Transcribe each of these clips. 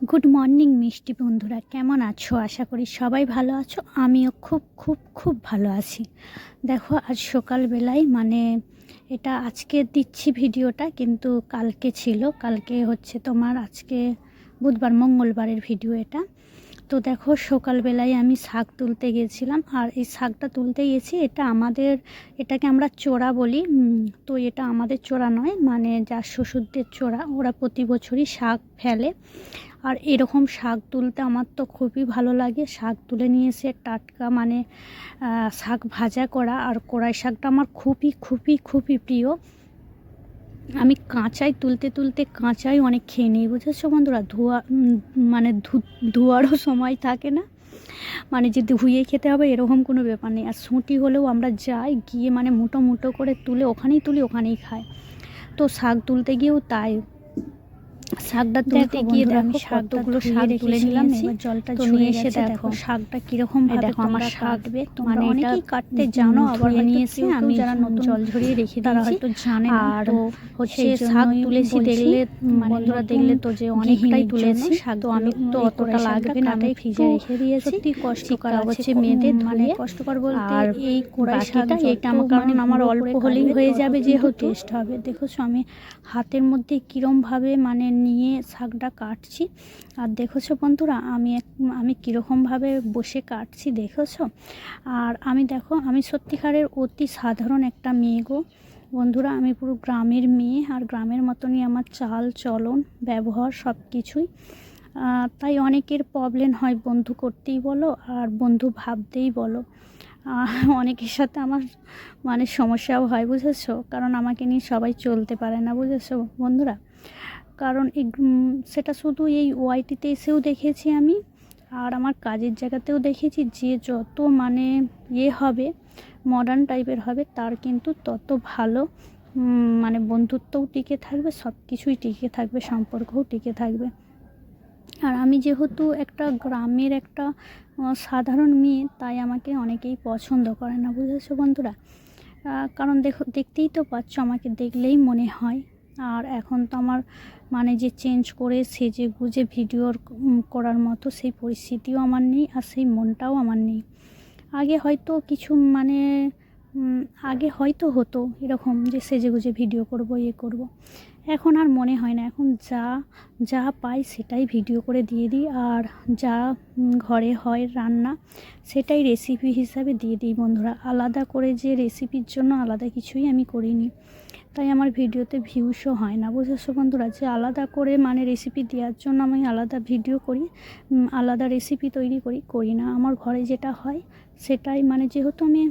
Good morning মিষ্টি বন্ধুরা। কেমন আছো? আশা করি সবাই ভালো আছো। আমিও খুব খুব খুব ভালো আছি। দেখো, আজ সকালবেলায় মানে এটা আজকে দিচ্ছি ভিডিওটা, কিন্তু কালকে ছিল। কালকে হচ্ছে তোমার আজকে বুধবার, মঙ্গলবারের ভিডিও এটা। তো দেখো, সকালবেলায় আমি শাক তুলতে গেছিলাম। আর এই শাকটা তুলতে গেছি, এটা আমাদের, এটাকে আমরা চোরা বলি। তো এটা আমাদের চোরা নয় মানে যার শ্বশুরদের চোরা ওরা প্রতি বছরই শাক ফেলে। আর এরকম শাক তুলতে আমার তো খুবই ভালো লাগে। শাক তুলে নিয়ে এসে টাটকা মানে শাক ভাজা করা। আর কড়াই শাকটা আমার খুবই খুবই খুবই প্রিয়। আমি কাঁচাই তুলতে তুলতে কাঁচাই অনেক খেয়ে নিই, বুঝেছ বন্ধুরা? ধোয়া মানে ধোয়ারও সময় থাকে না। মানে যে ধুয়ে খেতে হবে এরকম কোনো ব্যাপার নেই। আর সুঁটি হলেও আমরা যাই, গিয়ে মানে মুটো মুটো করে তুলে ওখানেই তুলি, ওখানেই খাই। তো শাক তুলতে গিয়েও তাই। শাকটা তুলতে গিয়ে আমি শাকগুলো শাক তুলে নিলাম এবার জলটা ঝরিয়ে এসে দেখো শাকটা কীরকম ভাবে দেখো আমার শাক মানে অনেকেই কাটতে জানো আবার নিয়ে এসে আমি যারা নতুন জল ঝরিয়ে রেখে তারা হয়তো জানে না আর হচ্ছে শাক তুলেছি দেখলে বন্ধুরা দেখলে তো যে অনেকটাই তুলেছি শাক তো আমি তো অতটা লাগবে না আমি ফ্রিজে রেখে দিয়েছি। সত্যি কষ্টকর হচ্ছে মেয়েদের মানে কষ্টকর বলতে আর এই কোড়াই শাকটা এটা আমার কারণ আমার অল্প হলেই হয়ে যাবে যেহেতু। টেস্ট হবে। দেখো আমি হাতের মধ্যে কীরমভাবে মানে নিয়ে শাকটা কাটছি। আর দেখেছ বন্ধুরা, আমি এক, আমি কীরকমভাবে বসে কাটছি দেখেছ? আর আমি দেখো, আমি সত্যিকারের অতি সাধারণ একটা মেয়ে গো। বন্ধুরা, আমি পুরো গ্রামের মেয়ে আর গ্রামের মতনই আমার চাল, চলন, ব্যবহার সব কিছুই। তাই অনেকের প্রবলেম হয় বন্ধু করতেই বলো আর বন্ধু ভাবতেই বলো। অনেকের সাথে আমার মানে সমস্যাও হয়, বুঝেছ? কারণ আমাকে নিয়ে সবাই চলতে পারে না, বুঝেছ বন্ধুরা? কারণ সেটা শুধু এই ওয়াইটিতে এসেও দেখেছি আমি, আর আমার কাজের জায়গাতেও দেখেছি যে যত মানে ইয়ে হবে মডার্ন টাইপের হবে, তার কিন্তু তত ভালো মানে বন্ধুত্বও টিকে থাকবে সব কিছুই টিকে থাকবে, সম্পর্কও টিকে থাকবে। আর আমি যেহেতু একটা গ্রামের একটা সাধারণ মেয়ে, তাই আমাকে অনেকেই পছন্দ করে না, বুঝেছ বন্ধুরা? কারণ দেখো, দেখতেই তো পাচ্ছ, আমাকে দেখলেই মনে হয়। আর এখন তো আমার মানে যে চেঞ্জ করে সেজে গুজে ভিডিও করার মতো সেই পরিস্থিতিও আমার নেই আর সেই মনটাও আমার নেই। আগে হয়তো কিছু মানে আগে হয়তো হতো এরকম যে সেজে গুজে ভিডিও করব ইয়ে করব। এখন আর মনে হয় না। এখন যা যা পাই সেটাই ভিডিও করে দিয়ে দিই আর যা ঘরে হয় রান্না সেটাই রেসিপি হিসাবে দিয়ে দিই বন্ধুরা। আলাদা করে যে রেসিপির জন্য আলাদা কিছুই আমি করিনি। তাই আমার ভিডিওতে ভিউসও হয় না, বুঝেছ বন্ধুরা? যে আলাদা করে মানে রেসিপি দেওয়ার জন্য আমি আলাদা ভিডিও করি আলাদা রেসিপি তৈরি করি করি না। আমার ঘরে যেটা হয়, সেটাই মানে যেহেতু আমি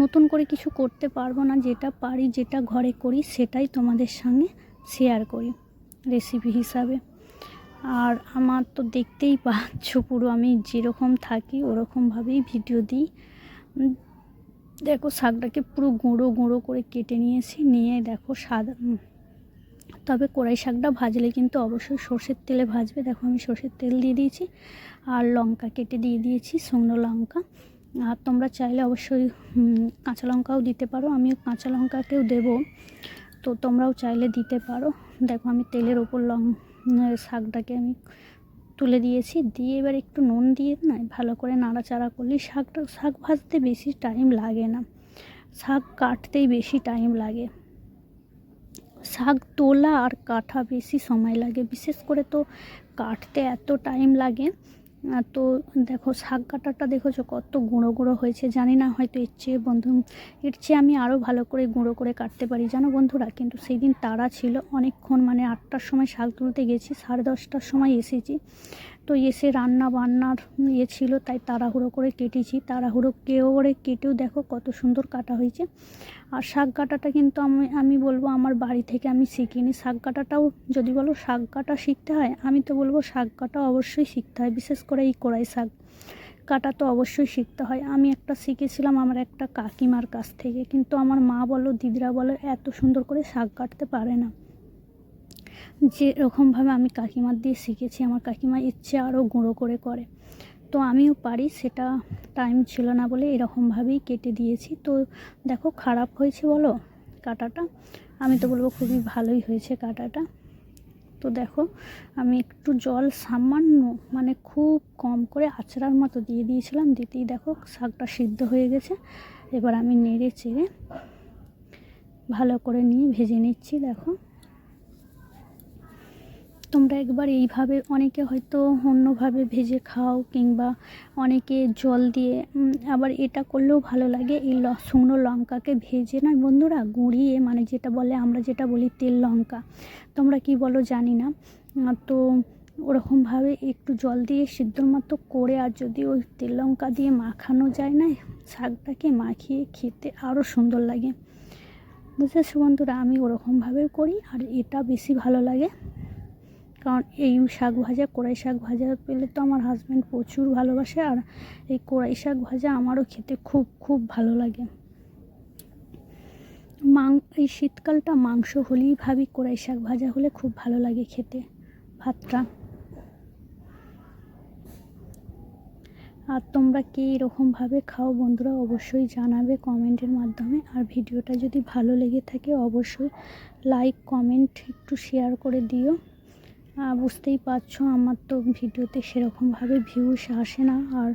নতুন করে কিছু করতে পারব না, যেটা পারি, যেটা ঘরে করি, সেটাই তোমাদের সঙ্গে শেয়ার করি রেসিপি হিসাবে। আর আমার তো দেখতেই পাচ্ছ পুরো আমি যেরকম থাকি, ওরকমভাবেই ভিডিও দিই। দেখো শাকটাকে পুরো গুঁড়ো গুঁড়ো করে কেটে নিয়েছি, নিয়ে দেখো সাদা তবে কড়াই শাকটা ভাজলে কিন্তু অবশ্যই সর্ষের তেলে ভাজবে। দেখো আমি সর্ষের তেল দিয়ে দিয়েছি আর লঙ্কা কেটে দিয়ে দিয়েছি, শুকনো লঙ্কা। আর তোমরা চাইলে অবশ্যই কাঁচা লঙ্কাও দিতে পারো। আমি কাঁচা লঙ্কাকেও দেবো, তো তোমরাও চাইলে দিতে পারো। দেখো আমি তেলের ওপর লং শাকটাকে আমি তুলে দিয়েছি। দিয়ে এবার একটু নুন দিয়ে না ভালো করে নাড়াচাড়া করলে শাকটা, শাক ভাজতে বেশি টাইম লাগে না। শাক কাটতেই বেশি টাইম লাগে। শাক তোলা আর কাটা বেশি সময় লাগে। বিশেষ করে তো কাটতে এত টাইম লাগে তো দেখো, শাক কাটাটা দেখেছ? কত গুঁড়ো গুঁড়ো হয়েছে, জানি না, হয়তো এর চেয়ে বন্ধু, এর চেয়ে আমি আরও ভালো করে গুঁড়ো করে কাটতে পারি। জানো বন্ধুরা, কিন্তু সেই দিন তারা ছিল অনেকক্ষণ মানে আটটার সময় শাক তুলতে গেছি, সাড়ে দশটার সময় এসেছি। তো এসে রান্না বান্নার ইয়ে ছিল, তাই তাড়াহুড়ো করে কেটেছি। তাড়াহুড়ো কেউ করে কেটেও দেখো কত সুন্দর কাটা হয়েছে। আর শাক কাটাটা কিন্তু আমি আমি বলব আমার বাড়ি থেকে আমি শিখিনি। শাক কাটাটাও যদি বলো, শাক কাটা শিখতে হয়, আমি তো বলব শাক কাটা অবশ্যই শিখতে হয়। বিশেষ করে এই কড়াই শাক কাটা তো অবশ্যই শিখতে হয়। আমি একটা শিখেছিলাম আমার একটা কাকিমার কাছ থেকে। কিন্তু আমার মা বলো, দিদিরা বলো, এত সুন্দর করে শাক কাটতে পারে না। যেরকমভাবে আমি কাকিমার দিয়ে শিখেছি, আমার কাকিমা ইচ্ছে আরও গুঁড়ো করে করে। তো আমিও পারি, সেটা টাইম ছিল না বলে এরকমভাবেই কেটে দিয়েছি। তো দেখো, খারাপ হয়েছে বলো কাটাটা। আমি তো বলব খুবই ভালোই হয়েছে কাটাটা। তো দেখো, আমি একটু জল সামান্য মানে খুব কম করে আচড়ার মতো দিয়ে দিয়েছিলাম, দিতেই দেখো শাকটা সিদ্ধ হয়ে গেছে। এবার আমি নেড়ে চেড়ে ভালো করে নিয়ে ভেজে নিচ্ছি, দেখো। তোমরা একবার এইভাবে অনেকে হয়তো অন্যভাবে ভেজে খাও কিংবা অনেকে জল দিয়ে আবার এটা করলেও ভালো লাগে। এই শুকনো লঙ্কাকে ভেজে নয় বন্ধুরা গুঁড়িয়ে মানে যেটা বলে আমরা যেটা বলি তেল লঙ্কা, তোমরা কি বলো জানি না। তো ওরকমভাবে একটু জল দিয়ে সিদ্ধর মতো করে, আর যদি ওই তেল লঙ্কা দিয়ে মাখানো যায় না, শাকটাকে মাখিয়ে খেতে আরও সুন্দর লাগে। বুঝেছ বন্ধুরা? আমি ওরকমভাবেও করি, আর এটা বেশি ভালো লাগে। কারণ এই শাক ভাজা, কড়াই শাক ভাজা পেলে তো আমার হাজব্যান্ড প্রচুর ভালোবাসে আর এই কড়াই শাক ভাজা আমারও খেতে খুব খুব ভালো লাগে। মাং, এই শীতকালটা মাংস হলেই ভাবি কড়াই শাক ভাজা হলে খুব ভালো লাগে খেতে, ভাতটা। আর তোমরা কে এরকমভাবে খাও বন্ধুরা অবশ্যই জানাবে কমেন্টের মাধ্যমে। আর ভিডিওটা যদি ভালো লেগে থাকে অবশ্যই লাইক কমেন্ট একটু শেয়ার করে দিও। বুঝতেই পারছ, আমার তো ভিডিওতে সেরকমভাবে ভিউস আসে না আর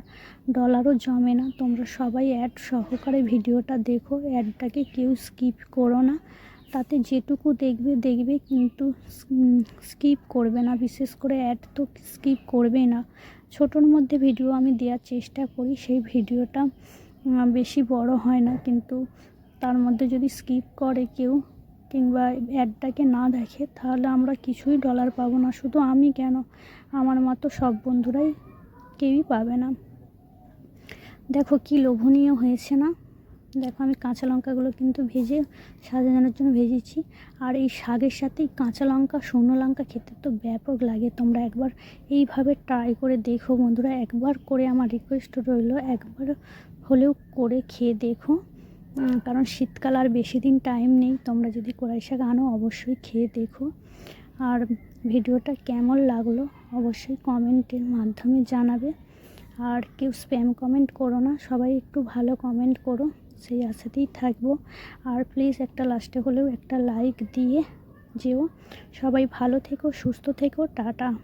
ডলারও জমে না। তোমরা সবাই অ্যাড সহকারে ভিডিওটা দেখো অ্যাডটাকে কেউ স্কিপ করো না। তাতে যেটুকু দেখবে দেখবে কিন্তু স্কিপ করবে না। বিশেষ করে অ্যাড তো স্কিপ করবে না। ছোটোর মধ্যে ভিডিও আমি দেওয়ার চেষ্টা করি, সেই ভিডিওটা বেশি বড় হয় না। কিন্তু তার মধ্যে যদি স্কিপ করে কেউ কিংবা অ্যাডটাকে না দেখে, তাহলে আমরা কিছুই ডলার পাবো না। শুধু আমি কেন? আমার মতো সব বন্ধুরাই কেউই পাবে না। দেখো কি লোভনীয় হয়েছে না? দেখো আমি কাঁচা লঙ্কাগুলো কিন্তু ভেজে সাজানোর জন্য ভেজেছি। আর এই শাকের সাথে কাঁচা লঙ্কা, শুকনো লঙ্কা খেতে তো ব্যাপক লাগে। তোমরা একবার এইভাবে ট্রাই করে দেখো বন্ধুরা। একবার করে আমার রিকোয়েস্ট রইল, একবার হলেও করে খেয়ে দেখো। কারণ শীতকাল আর বেশি দিন টাইম নেই। তোমরা যদি কড়াই শাক আনো অবশ্যই খেয়ে দেখো। আর ভিডিওটা কেমন লাগল অবশ্যই কমেন্টের মাধ্যমে জানাবে। আর কেউ স্প্যাম কমেন্ট করো না, সবাই একটু ভালো কমেন্ট করো, সেই আশাতেই থাকব। আর প্লিজ একটা লাস্টে হলেও একটা লাইক দিয়ে যেও। সবাই ভালো থেকো, সুস্থ থেকো, টাটা।